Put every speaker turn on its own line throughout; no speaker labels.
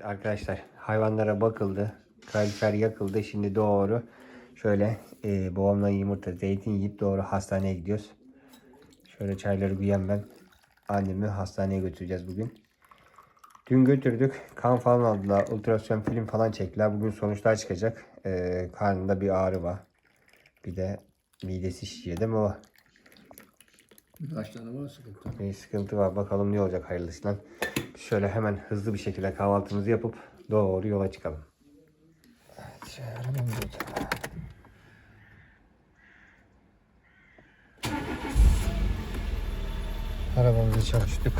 Evet arkadaşlar hayvanlara bakıldı. Kalorifer yakıldı. Şimdi doğru şöyle e, babamla yumurta zeytin yiyip doğru hastaneye gidiyoruz. Şöyle çayları güyen ben. Annemi hastaneye götüreceğiz bugün. Dün götürdük. Kan falan aldılar. Ultrason film falan çektiler. Bugün sonuçlar çıkacak. E, karnında bir ağrı var. Bir de midesi şişiyor değil mi o?
Birkaç tane var sıkıntı.
Bir sıkıntı var. Bakalım ne olacak hayırlısıyla. Şöyle hemen hızlı bir şekilde kahvaltımızı yapıp doğru yola çıkalım. Evet. Arabamızı çalıştık.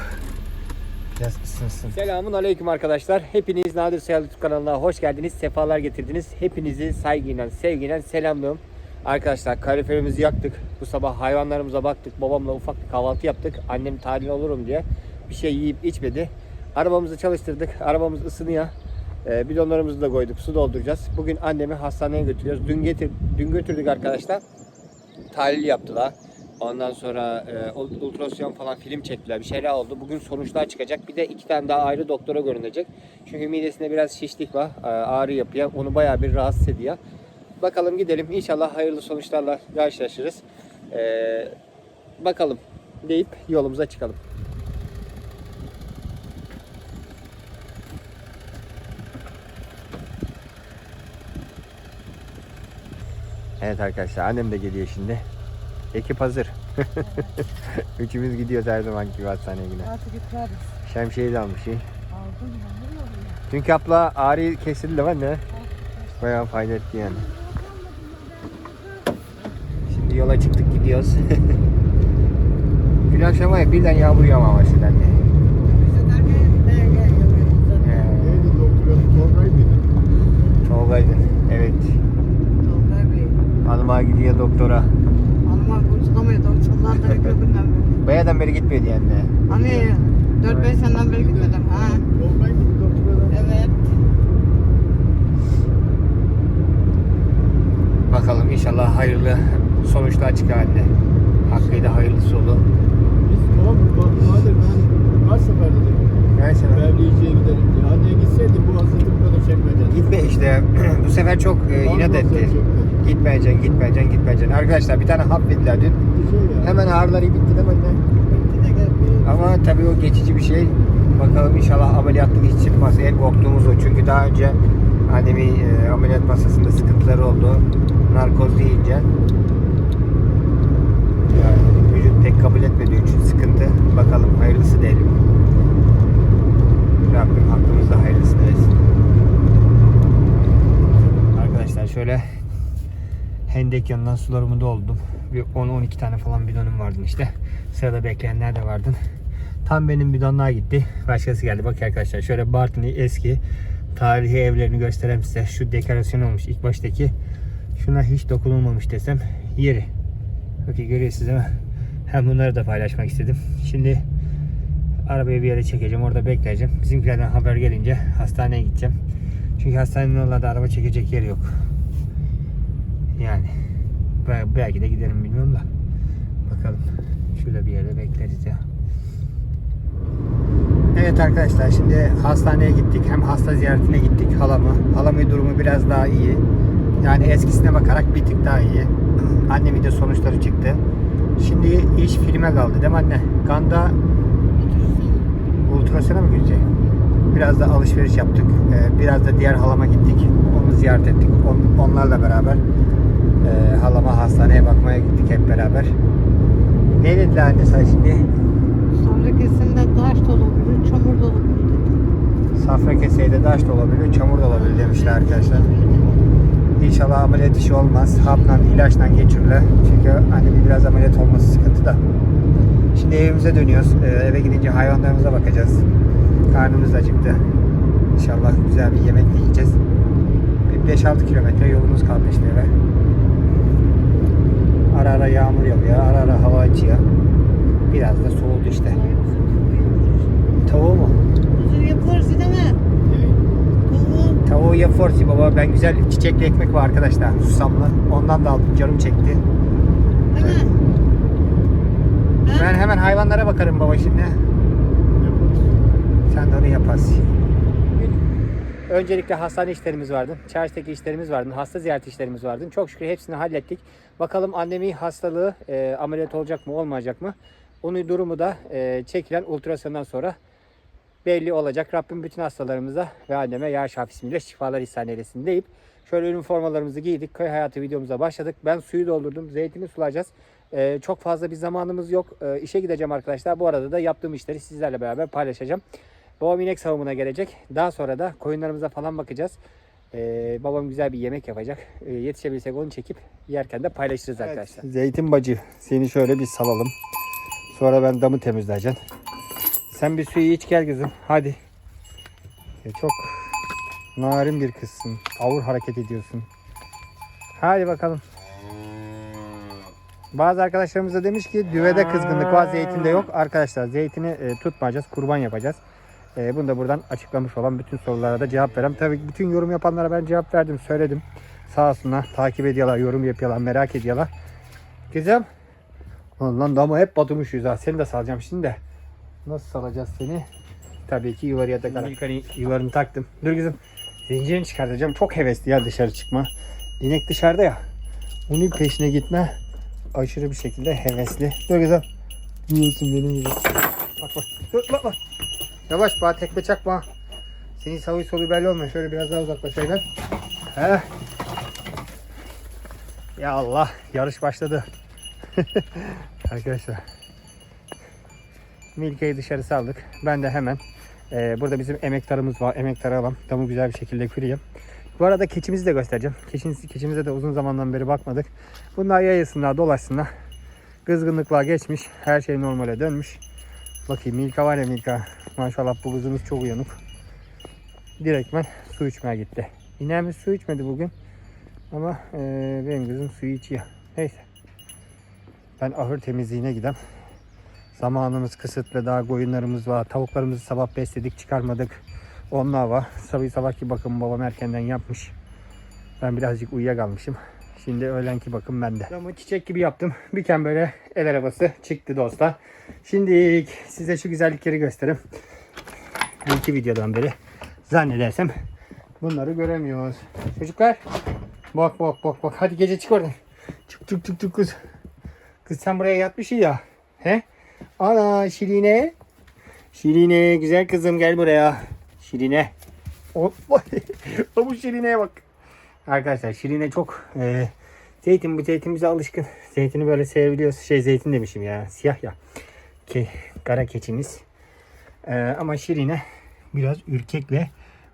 Biraz ısınsın. Selamun aleyküm arkadaşlar. Hepiniz Nadir Sayal YouTube kanalına hoş geldiniz. Sefalar getirdiniz. Hepinizi saygıyla, sevgiyle selamlıyorum. Arkadaşlar kaloriferimizi yaktık. Bu sabah hayvanlarımıza baktık. Babamla ufak bir kahvaltı yaptık. Annem tahlil olurum diye bir şey yiyip içmedi. Arabamızı çalıştırdık. Arabamız ısınıyor. Ee, bidonlarımızı da koyduk. Su dolduracağız. Bugün annemi hastaneye götürüyoruz. Dün, getir, dün götürdük arkadaşlar. Tahlil yaptılar. Ondan sonra e, ult- ultrason falan film çektiler. Bir şeyler oldu. Bugün sonuçlar çıkacak. Bir de iki tane daha ayrı doktora görünecek. Çünkü midesinde biraz şişlik var. e, ağrı yapıyor. Onu bayağı bir rahatsız ediyor. Bakalım gidelim. İnşallah hayırlı sonuçlarla karşılaşırız. E, bakalım deyip yolumuza çıkalım. Evet arkadaşlar annem de geliyor şimdi. Ekip hazır. Üçümüz gidiyoruz her zaman gibi hastaneye yine.
Artık gitmeriz.
Şemsiyeyi de almış.
Ne oluyor?
Çünkü abla ağrıyı kesildi de var ne? Bayağı fayda etti yani. Şimdi yola çıktık gidiyoruz. Dün akşam var ya birden yağmur yağmaya başladı anne.
Bize derken
Hanıma gidiyor doktora.
Hanıma konuşulamıyor. Doktorlar da beri.
Bayağıdan beri gitmiyordu yani.
Hani 4-5 seneden beri gitmedim. Ha. Evet.
Bakalım inşallah hayırlı sonuçlar çıkar anne. Hakkıyla hayırlısı olur.
Biz tamam bak Nadir ben kaç sefer dedim.
Neyse.
Bevliciye gidelim diye. Anne gitseydi bu bu kadar çekmeden.
Gitme işte bu sefer çok e, inat etti. Gitmeyeceksin, gitmeyeceksin, gitmeyeceksin. Arkadaşlar bir tane hap verdiler dün.
Bir.
Hemen ağrıları bitti
de geldi.
Ama tabii o geçici bir şey. Bakalım inşallah ameliyatlık hiç çıkmaz. En korktuğumuz o. Çünkü daha önce annemi e, ameliyat masasında sıkıntıları oldu. Narkoz deyince. Yani vücut pek kabul etmediği için sıkıntı. Bakalım hayırlısı diyelim. Rabbim hakkımızda hayırlısını versin. Arkadaşlar şöyle hendek yanından sularımı doldum. Bir 10-12 tane falan bidonum vardı işte. Sırada bekleyenler de vardı. Tam benim bidonlar gitti. Başkası geldi. Bak arkadaşlar şöyle Bartın'ı eski tarihi evlerini göstereyim size. Şu dekorasyon olmuş ilk baştaki. Şuna hiç dokunulmamış desem yeri. Bakın görüyorsunuz değil mi? Hem bunları da paylaşmak istedim. Şimdi arabayı bir yere çekeceğim. Orada bekleyeceğim. Bizimkilerden haber gelince hastaneye gideceğim. Çünkü hastanenin oralarda araba çekecek yer yok. Yani Bel- belki de giderim bilmiyorum da. Bakalım. Şurada bir yerde bekleriz ya. Evet arkadaşlar şimdi hastaneye gittik. Hem hasta ziyaretine gittik halamı. Halamın durumu biraz daha iyi. Yani eskisine bakarak bir tık daha iyi. Annemin de sonuçları çıktı. Şimdi iş filme kaldı değil mi anne? Kanda ultrasona mı girecek? Biraz da alışveriş yaptık. Ee, Biraz da diğer halama gittik. Onu ziyaret ettik. On- Onlarla beraber e, halama hastaneye bakmaya gittik hep beraber. Ne dediler anne sen şimdi?
Sonra kesinde taş dolu olur, çamur dolu olur dedi.
Safra keseyde taş da olabilir, çamur da olabilir demişler arkadaşlar. İnşallah ameliyat işi olmaz. Hapla, ilaçla geçirilir. Çünkü annemin biraz ameliyat olması sıkıntı da. Şimdi evimize dönüyoruz. Ee, eve gidince hayvanlarımıza bakacağız. Karnımız da acıktı. İnşallah güzel bir yemek yiyeceğiz. Bir 5-6 kilometre yolumuz kaldı işte eve. Ara ara yağmur yağıyor, ara ara hava açıyor. Biraz da soğudu işte. Tavuğu mu?
Tavuğu.
Ya forsi baba. Ben güzel çiçekli ekmek var arkadaşlar. Susamlı. Ondan da aldım. Canım çekti. Ben hemen hayvanlara bakarım baba şimdi. Sen de onu yaparsın. Öncelikle hastane işlerimiz vardı. Çarşıdaki işlerimiz vardı. Hasta ziyaret işlerimiz vardı. Çok şükür hepsini hallettik. Bakalım annemin hastalığı e, ameliyat olacak mı olmayacak mı? Onun durumu da e, çekilen ultrasondan sonra belli olacak. Rabbim bütün hastalarımıza ve anneme ya şafi ismiyle şifalar ihsan eylesin deyip şöyle ürün formalarımızı giydik. Köy hayatı videomuza başladık. Ben suyu doldurdum. Zeytini sulayacağız. Ee, çok fazla bir zamanımız yok. Ee, işe gideceğim arkadaşlar. Bu arada da yaptığım işleri sizlerle beraber paylaşacağım. Babam inek savumuna gelecek. Daha sonra da koyunlarımıza falan bakacağız. Ee, babam güzel bir yemek yapacak. Ee, yetişebilsek onu çekip yerken de paylaşırız arkadaşlar. Zeytin bacı seni şöyle bir salalım. Sonra ben damı temizleyeceğim. Sen bir suyu iç gel kızım. Hadi. Ya çok narin bir kızsın. Ağır hareket ediyorsun. Hadi bakalım. Bazı arkadaşlarımız da demiş ki düvede kızgınlık var zeytinde yok. Arkadaşlar zeytini e, tutmayacağız. Kurban yapacağız. E, bunu da buradan açıklamış olan bütün sorulara da cevap verem. Tabii bütün yorum yapanlara ben cevap verdim. Söyledim. Sağ olsunlar. Takip ediyorlar. Yorum yapıyorlar. Merak ediyorlar. Güzel. Lan dama hep batırmış yüz ha. Seni de salacağım şimdi de. Nasıl salacağız seni? Tabii ki yuvarıya takarak. Yukarı yuvarını taktım. Dur kızım. Zincirini çıkartacağım. Çok hevesli ya dışarı çıkma. İnek dışarıda ya. Onun peşine gitme. Aşırı bir şekilde hevesli. Dur kızım. Yiyorsun benim gibi. Bak bak. Dur bak bak. Yavaş bana tekme çakma. Senin savuyu solu belli olmuyor. Şöyle biraz daha uzaklaşayım. He. Ya Allah. Yarış başladı. Arkadaşlar. Milke'yi dışarı saldık. Ben de hemen e, burada bizim emektarımız var. Emektarı alalım. Damı güzel bir şekilde küreyim. Bu arada keçimizi de göstereceğim. Keçimiz, keçimize de uzun zamandan beri bakmadık. Bunlar yayılsınlar, dolaşsınlar. Kızgınlıklar geçmiş. Her şey normale dönmüş. Bakayım Milka var ya Milka. Maşallah bu kızımız çok uyanık. Direktmen su içmeye gitti. İneğimiz su içmedi bugün. Ama e, benim kızım suyu içiyor. Neyse. Ben ahır temizliğine gidem. Zamanımız kısıtlı. Daha koyunlarımız var. Tavuklarımızı sabah besledik çıkarmadık. Onlar var. Sabah sabahki bakım babam erkenden yapmış. Ben birazcık uyuyakalmışım. Şimdi öğlenki bakım bende. Ama çiçek gibi yaptım. Büken böyle el arabası çıktı dostlar. Şimdi size şu güzellikleri göstereyim. İki videodan beri zannedersem bunları göremiyoruz. Çocuklar bak bak bak bak hadi gece çık oradan. Çık çık çık çık kız. Kız sen buraya yatmışsın ya. He? Ana Şirine. Şirine güzel kızım gel buraya. Şirine. O, bu Şirine'ye bak. Arkadaşlar Şirine çok e, zeytin bu zeytin bize alışkın. Zeytini böyle sevebiliyoruz. Şey zeytin demişim ya. Siyah ya. Ki, kara keçimiz. E, ama Şirine biraz ürkek ve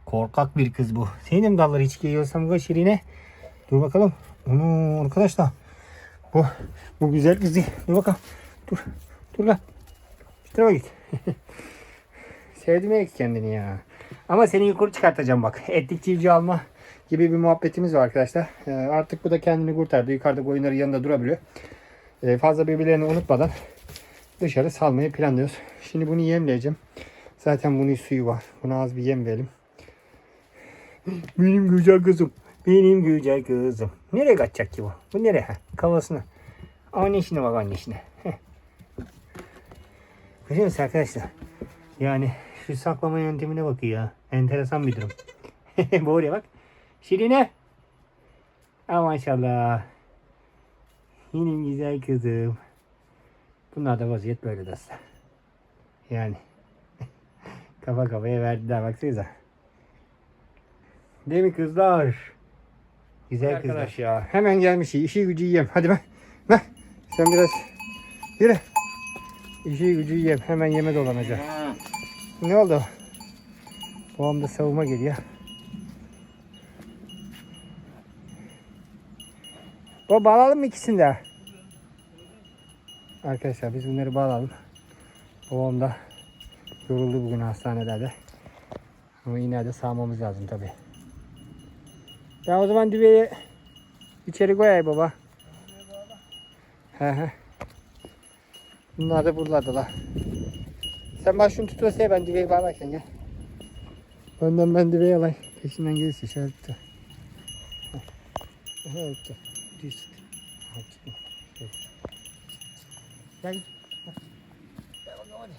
korkak bir kız bu. Senin dalları hiç giyiyorsam bu Şirine? Dur bakalım. Onu arkadaşlar. Bu bu güzel kızı. Dur bakalım. Dur. Dur lan. Şu tarafa git. Sevdim kendini ya. Ama seni yukarı çıkartacağım bak. Etlik civciv alma gibi bir muhabbetimiz var arkadaşlar. Ee, artık bu da kendini kurtardı. Yukarıda koyunları yanında durabiliyor. Ee, fazla birbirlerini unutmadan dışarı salmayı planlıyoruz. Şimdi bunu yemleyeceğim. Zaten bunun suyu var. Buna az bir yem verelim. Benim güzel kızım. Benim güzel kızım. Nereye kaçacak ki bu? Bu nereye? Ha, Kafasına. Annesine bak annesine. Heh. Görüyor musun arkadaşlar? Yani şu saklama yöntemine bakıyor ya. Enteresan bir durum. bu oraya bak. Şirine. Aa maşallah. Benim güzel kızım. Bunlar da vaziyet böyle dostlar. Yani. kafa kafaya verdiler baksanıza. Değil mi kızlar? Güzel Arkadaş ya. Hemen gelmiş. İşi gücü yiyeyim. Hadi ben. Ben. Sen biraz yürü. İşi gücü yiyeyim. Hemen yeme dolanacak. Ne oldu? Babam da savunma geliyor. Baba bağlayalım mı ikisini de? Arkadaşlar biz bunları bağlayalım. Babam da yoruldu bugün hastanelerde. Ama yine de sağmamız lazım tabi. Ya o zaman düveyi içeri koyay baba. He he. Bunlar da buralardalar. Sen bak şunu tutuyorsa ben düveyi bağlarken gel. Önden ben düveyi alayım. Peşinden gelirse şöyle tut. Heh. Evet. Şöyle. Gel. Gel. Gel bakalım hadi.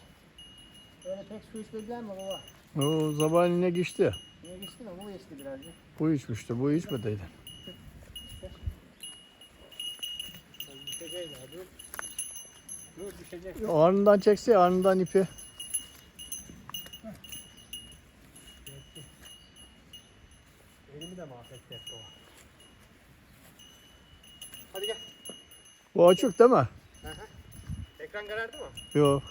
Öyle pek su içmediler mi baba?
O zaman yine geçti.
Niye geçti mi? Bu geçti birazcık.
Bu içmişti, bu içmediydi.
Düşeceğiz abi. Dur. Düşecek.
Anından çekse anından ipi.
Elimi de mahvetti hep baba. Hadi gel.
Bu açık değil mi?
Ekran karardı mı?
Yok.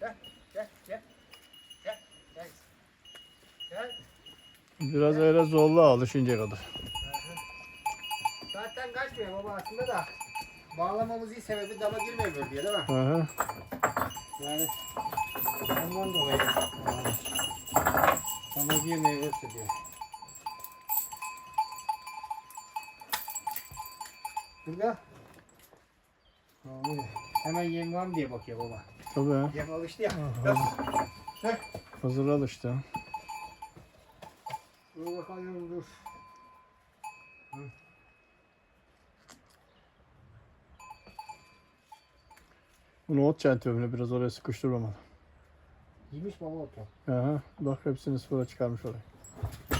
Gel. Gel. Gel. Gel. Gel. Gel.
Biraz öyle zorla alışınca kadar.
Zaten kaçmıyor baba aslında da. Bağlamamızın sebebi dama girmiyor diye değil mi?
Hı hı.
Yani ondan dolayı. Dama girmiyor diyor. Burada. Abi, hemen yem var mı diye bakıyor baba.
Tabii.
Yem alıştı ya. Heh.
Hazır alıştı.
Dur bakalım dur.
Bunu ot çentiyorum biraz oraya sıkıştırmamalı.
Yemiş baba otu.
Aha. Bak hepsini sıfıra çıkarmış oraya.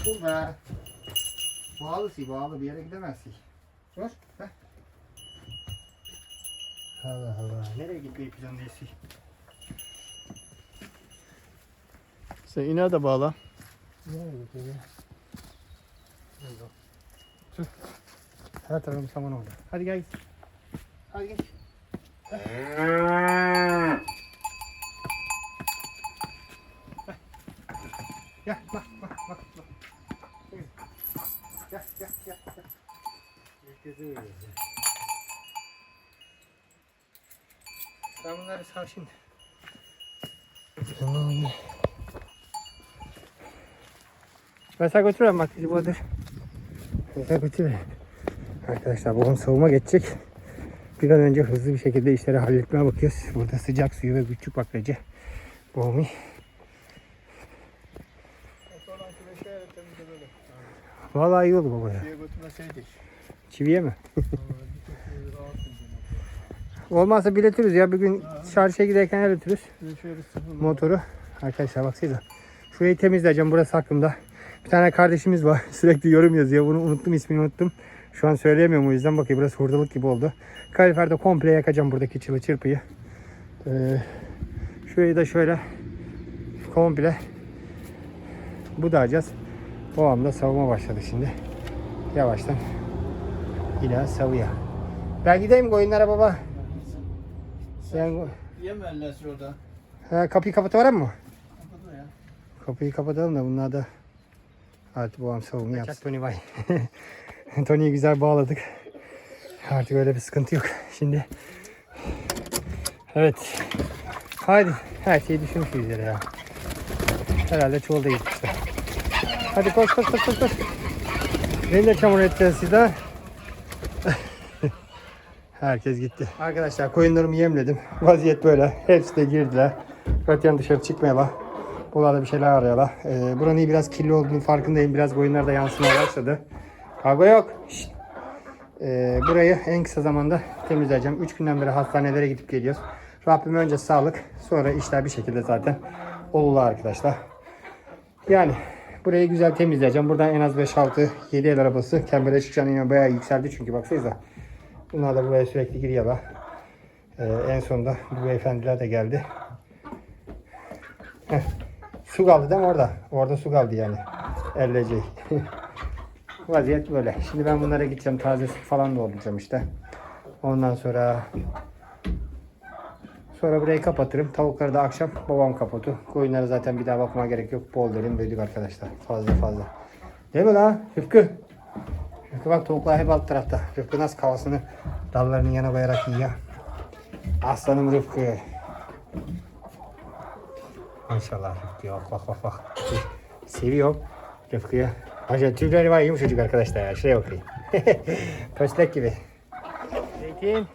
Dur be. Bağlısın bağlı bir yere gidemezsin. Dur. Heh. Allah Allah. Nereye gitmeyi planlıyorsun?
Sen ineğe de bağla.
Nereye gidiyor? Tüh. Her tarafım saman oldu. Hadi gel. Hadi gel. Gel bak bak bak bak. Gel gel gel gel. Herkese öyle. Ben bunları sağ şimdi. Tamam. Ben sana götürüyorum bak bizi budur. Ben sana. Arkadaşlar babam savunma geçecek. Bir an önce hızlı bir şekilde işleri halletmeye bakıyoruz. Burada sıcak suyu ve küçük bakracı. Babamı. Vallahi iyi oldu baba ya.
Şeye götürmeseydik.
Çiviye mi? Olmazsa biletiriz ya. Bir gün çarşıya giderken
sıfır
motoru. Arkadaşlar baksanıza. Şurayı temizleyeceğim. Burası aklımda. Bir tane kardeşimiz var. Sürekli yorum yazıyor. Bunu unuttum. ismini unuttum. Şu an söyleyemiyorum o yüzden. Bakayım burası hurdalık gibi oldu. Kaliferde komple yakacağım buradaki çılı çırpıyı. Ee, şurayı da şöyle komple budayacağız. Babam da savunma başladı şimdi. Yavaştan yine savuya. Ben gideyim koyunlara baba. Sen
Yemerler şurada.
ha, kapıyı kapatıver mı?
Kapatma ya.
Kapıyı kapatalım da bunlar da artık babam savunma yapsın. Tony Bay. Tony'yi güzel bağladık. Artık öyle bir sıkıntı yok. Şimdi evet. Haydi. Her şeyi düşünmüş üzere ya. Herhalde çoğul da gitmişler. Hadi koş koş koş koş. Beni de çamur edeceğiz sizler. Herkes gitti. Arkadaşlar koyunlarımı yemledim. Vaziyet böyle. Hepsi de girdiler. Katiyen dışarı çıkmayalım. Buralarda bir şeyler arıyorlar. Ee, buranın biraz kirli olduğunu farkındayım. Biraz koyunlar da yansımaya başladı. Kavga yok. Ee, burayı en kısa zamanda temizleyeceğim. 3 günden beri hastanelere gidip geliyoruz. Rabbim önce sağlık. Sonra işler bir şekilde zaten olurlar arkadaşlar. Yani burayı güzel temizleyeceğim. Buradan en az 5-6 7 el arabası. Kembere çıkacağını yine bayağı yükseldi çünkü baksanıza. Bunlar da buraya sürekli giriyorlar. Ee, en sonunda bu beyefendiler de geldi. Heh. Su kaldı değil mi orada? Orada su kaldı yani. Elleci. Vaziyet böyle. Şimdi ben bunlara gideceğim. Taze su falan dolduracağım işte. Ondan sonra sonra burayı kapatırım. Tavukları da akşam babam kapatıyor. Koyunlara zaten bir daha bakmaya gerek yok. Bol derin büyüdük arkadaşlar. Fazla fazla. Değil mi lan? Rıfkı. Rıfkı bak tavuklar hep alt tarafta. Rıfkı nasıl kafasını dallarının yana koyarak yiyor. Aslanım Rıfkı. Maşallah Rıfkı bak bak bak bak. Seviyorum Rıfkı'yı. Maşallah tüyleri var yumuşacık arkadaşlar ya. Şuraya bakayım. Köstek gibi. Zeytin.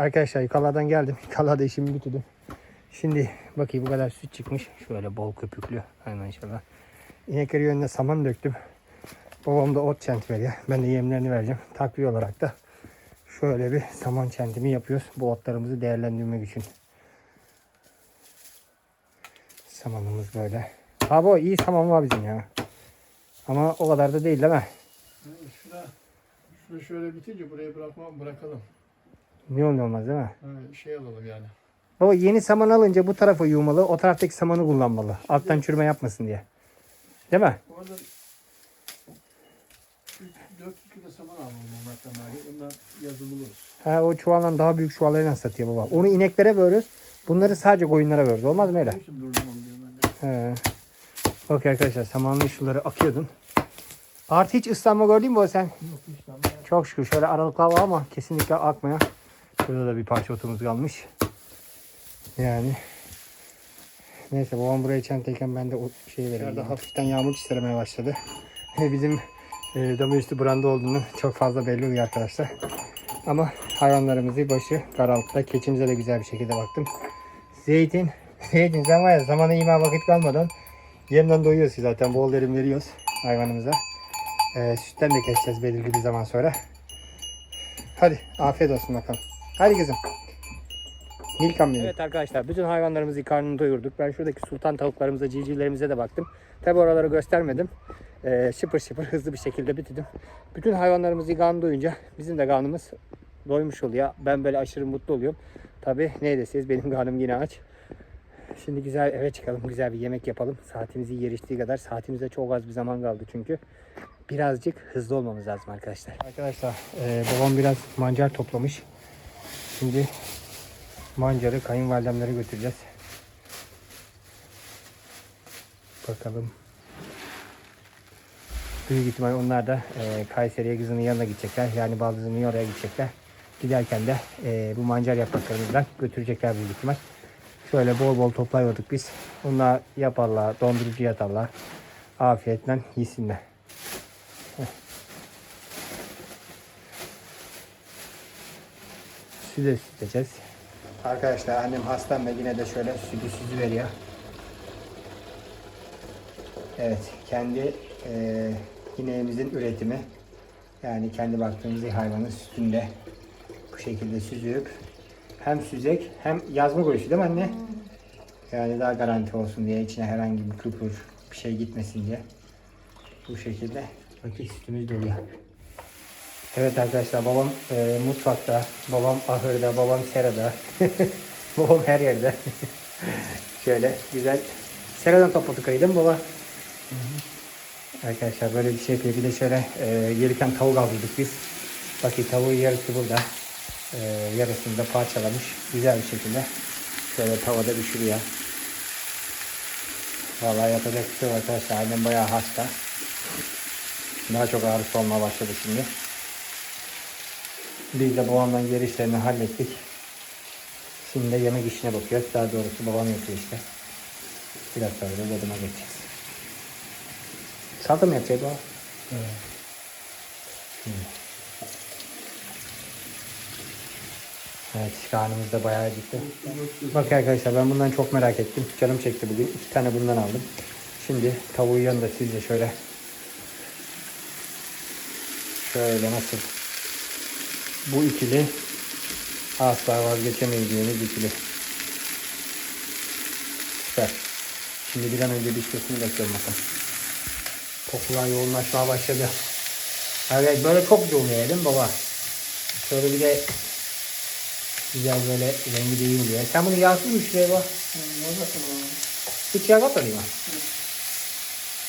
Arkadaşlar yukarıdan geldim. Yukarıda işimi bitirdim. Şimdi bakayım bu kadar süt çıkmış. Şöyle bol köpüklü. Aynen inşallah. İnekleri önüne saman döktüm. Babam da ot çent veriyor. Ben de yemlerini vereceğim. Takviye olarak da Şöyle bir saman çentimi yapıyoruz. Bu otlarımızı değerlendirmek için. Samanımız böyle. Abi o iyi saman var bizim ya. Ama o kadar da değil değil mi?
Şuna, şunu şöyle bitince buraya bırakma, bırakalım.
Ne olur ne olmaz değil mi?
Ha, şey alalım yani.
Baba yeni saman alınca bu tarafa yığmalı, o taraftaki samanı kullanmalı. Alttan çürüme yapmasın diye. Değil mi?
Orada 4 kilo saman alalım onlardan abi. Ondan yazı buluruz.
Ha, o çuvaldan daha büyük çuvallarla satıyor baba. Onu ineklere veriyoruz. Bunları sadece koyunlara veriyoruz. Olmaz mı öyle?
İçin durdum onu diyorum ben de.
He. Bak arkadaşlar samanlı şuları akıyordun. Artı hiç ıslanma gördün mü o sen?
Yok işte ama
Çok şükür şöyle aralıklar var ama kesinlikle akmaya. Şurada da bir parça otumuz kalmış. Yani. Neyse babam buraya çenteyken ben de o şeyi vereyim. Dışarıda hafiften yağmur çiselemeye başladı. Bizim e, dama üstü branda olduğunu çok fazla belli oluyor arkadaşlar. Ama hayvanlarımızı başı karanlıkta. Keçimize de güzel bir şekilde baktım. Zeytin. Zeytin sen var ya zamana ima vakit kalmadan yemden doyuyoruz ki zaten. Bol verim veriyoruz hayvanımıza. E, sütten de keseceğiz belirli bir zaman sonra. Hadi afiyet olsun bakalım. Hadi kızım. Milkam benim. Evet arkadaşlar bütün hayvanlarımızı karnını doyurduk. Ben şuradaki sultan tavuklarımıza, civcivlerimize de baktım. Tabi oraları göstermedim. Ee, şıpır şıpır hızlı bir şekilde bitirdim. Bütün hayvanlarımızı karnı doyunca bizim de karnımız doymuş oluyor. Ben böyle aşırı mutlu oluyorum. Tabi ne deseniz benim karnım yine aç. Şimdi güzel eve çıkalım, güzel bir yemek yapalım. Saatimizi yeriştiği kadar saatimize çok az bir zaman kaldı çünkü. Birazcık hızlı olmamız lazım arkadaşlar. Arkadaşlar e, babam biraz mancar toplamış. Şimdi mancarı kayınvalidemlere götüreceğiz. Bakalım. Büyük ihtimal onlar da e, Kayseri'ye kızının yanına gidecekler. Yani baldızının oraya gidecekler. Giderken de e, bu mancar yapraklarımızdan götürecekler büyük ihtimal. Şöyle bol bol toplayıyorduk biz. Onlar yaparlar, dondurucu yatarlar. Afiyetle yesinler. Sütü süteceğiz. Arkadaşlar annem hasta ve yine de şöyle sütü süzü veriyor. Evet kendi e, ineğimizin üretimi yani kendi baktığımız hayvanın sütünde bu şekilde süzüp hem süzek hem yazma koyusu değil mi anne? Yani daha garanti olsun diye içine herhangi bir kıpır bir şey gitmesin diye. Bu şekilde bakın sütümüz doluyor. Evet arkadaşlar babam e, mutfakta, babam ahırda, babam serada, babam her yerde. Şöyle güzel. Seradan topladık ayı değil mi baba? Arkadaşlar böyle bir şey yapıyor. Bir de şöyle e, gelirken tavuk aldık biz. Bakın tavuğun yarısı burada. E, yarısını da parçalamış. Güzel bir şekilde. Şöyle tavada pişiriyor. Vallahi yapacak bir şey yok arkadaşlar. Annem bayağı hasta. Daha çok ağrısı olmaya başladı şimdi. Biz de babamla yer işlerini hallettik. Şimdi de yemek işine bakıyoruz. Daha doğrusu babam yapıyor işte. Biraz sonra da bodıma geçeceğiz. Salata mı yapacağız baba?
Evet.
Evet karnımız da bayağı acıktı. Bak arkadaşlar ben bundan çok merak ettim. Canım çekti bugün. İki tane bundan aldım. Şimdi tavuğu yanında sizce şöyle şöyle nasıl bu ikili asla vazgeçemeyeceğimiz ikili. Süper. Şimdi bir an önce pişmesini bekliyorum bakalım. Kokular yoğunlaşmaya başladı. Evet böyle çok yoğun değil mi baba? Şöyle bir de güzel böyle rengi de iyi oluyor. Sen bunu yağsız mı şuraya bak? Hiç yağ katmadın mı?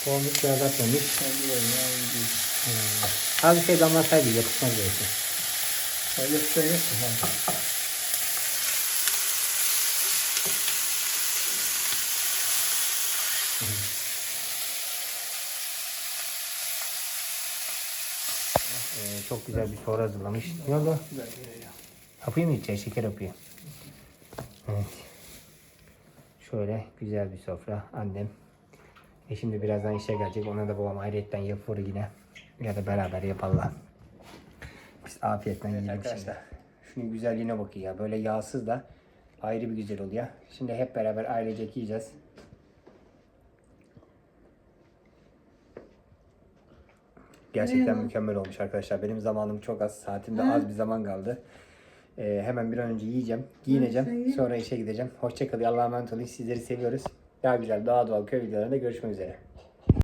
Babam hiç yağ
değil.
Az bir şey damlasaydı yapışmaz belki.
Sen yapsan yapma. Ha.
Ee, çok güzel bir sofra hazırlamış. Ne oldu? Kapıyı mı içeceğiz? Şeker yapıyor. Evet. Şöyle güzel bir sofra. Annem. E şimdi birazdan işe gelecek. Ona da babam ayrıyetten yapıyor yine. Ya da beraber yaparlar. Afiyetle yiyelim arkadaşlar. Şunun güzelliğine bakın ya. Böyle yağsız da ayrı bir güzel oluyor. Şimdi hep beraber ailecek yiyeceğiz. Gerçekten
Eyvallah.
mükemmel olmuş arkadaşlar. Benim zamanım çok az. Saatimde az bir zaman kaldı. Ee, hemen bir an önce yiyeceğim. Giyineceğim. Sonra işe gideceğim. Hoşçakalın. Allah'a emanet olun. Sizleri seviyoruz. Daha güzel, daha doğal köy videolarında görüşmek üzere.